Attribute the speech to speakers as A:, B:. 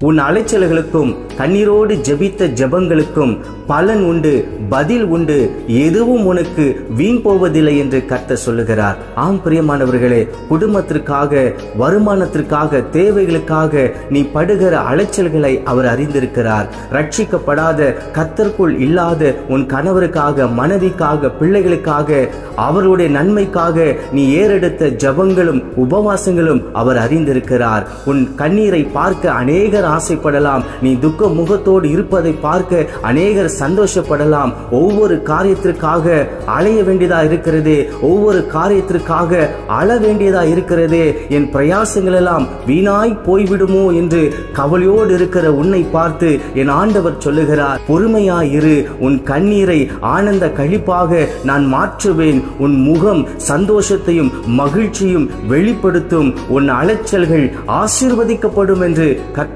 A: உன் அலைச்சல்களுக்கும் கண்ணீரோடு ஜெபித்த ஜெபங்களுக்கும் பலன் உண்டு பதில் உண்டு. எதுவும் உனக்கு வீண் போவதில்லை என்று கர்த்த சொல்லுகிறார். ஆம் பிரியமானவர்களே குடும்பத்திற்காக வருமானத்திற்காக தேவைகளுக்காக நீ படுகிற அலைச்சல்களை அவர் அறிந்திருக்கிறார். ரட்சிக்கப்படாத கத்தருக்குள் இல்லாத உன் கணவருக்காக மனைவிக்காக பிள்ளைகளுக்காக அவருடைய நன்மைக்காக நீ ஏறெடுத்த ஜபங்களும் உபவாசங்களும் அவர் அறிந்திருக்கிறார். உன் கண்ணீரை பார்க்க அநேகர் ஆசைப்படலாம். நீ துக்க முகத்தோடு இருப்பதை பார்க்க அநேகர் சந்தோஷப்படலாம். ஒவ்வொரு காரியத்திற்காக அலைய வேண்டியதா இருக்கிறது. ஒவ்வொரு காரியத்திற்காக அழ வேண்டியதா இருக்கிறது. என் பிரயாசங்கள் எல்லாம் வீணாய் போய்விடுமோ என்று கவலையோடு இருக்கிற உன்னை பார்த்து என் ஆண்டவர் சொல்லுகிறார். பொறுமையாயிரு உன் கண்ணீரை ஆனந்த கழிப்பாக நான் மாற்றுவேன். உன் முகம் சந்தோஷத்தையும் மகிழ்ச்சியும் வெளிப்படுத்தும். உன் அலைச்சல்கள் ஆசீர்வதிக்கப்படும் என்று கத்